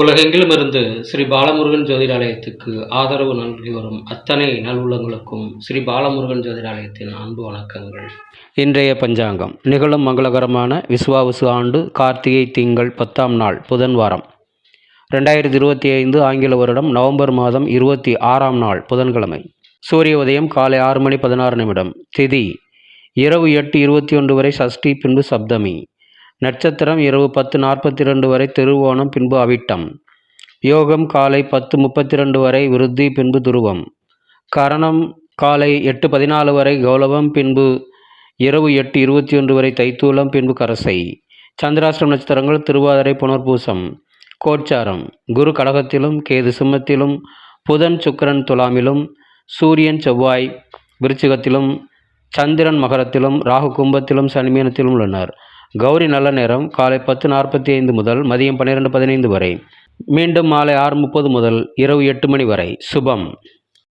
உலகெங்கிலும் இருந்து ஸ்ரீ பாலமுருகன் ஜோதிடாலயத்துக்கு ஆதரவு நல்கி வரும் அத்தனை நல்லுள்ளங்களுக்கும் ஸ்ரீ பாலமுருகன் ஜோதிடாலயத்தின் அன்பு வணக்கங்கள். இன்றைய பஞ்சாங்கம். நிகழும் மங்களகரமான விசுவாவசு ஆண்டு கார்த்திகை திங்கள் பத்தாம் நாள் புதன் வாரம். ரெண்டாயிரத்தி இருபத்தி ஐந்து ஆங்கில வருடம் நவம்பர் மாதம் இருபத்தி ஆறாம் நாள் புதன்கிழமை. சூரிய உதயம் காலை ஆறு மணி பதினாறு நிமிடம். திதி இரவு எட்டு இருபத்தி ஒன்று வரை சஷ்டி பின்பு சப்தமி. நட்சத்திரம் இரவு பத்து நாற்பத்தி ரெண்டு வரை திருவோணம் பின்பு அவிட்டம். யோகம் காலை பத்து முப்பத்தி ரெண்டு வரை விருத்தி பின்பு துருவம். கரணம் காலை எட்டு பதினாலு வரை கௌலவம் பின்பு இரவு எட்டு இருபத்தி ஒன்று வரை தைத்தூலம் பின்பு கரசை. சந்திராஷ்டிரம் நட்சத்திரங்கள் திருவாதிரை புனர்பூசம். கோச்சாரம் குரு கடகத்திலும் கேது சிம்மத்திலும் புதன் சுக்கரன் துலாமிலும் சூரியன் செவ்வாய் விருச்சிகத்திலும் சந்திரன் மகரத்திலும் ராகு கும்பத்திலும் சனிமீனத்திலும் உள்ளனர். கௌரி நல்ல நேரம் காலை பத்து நாற்பத்தி ஐந்து முதல் மதியம் பன்னிரெண்டு பதினைந்து வரை. மீண்டும் மாலை ஆறு முப்பது முதல் இரவு எட்டு மணி வரை. சுபம்.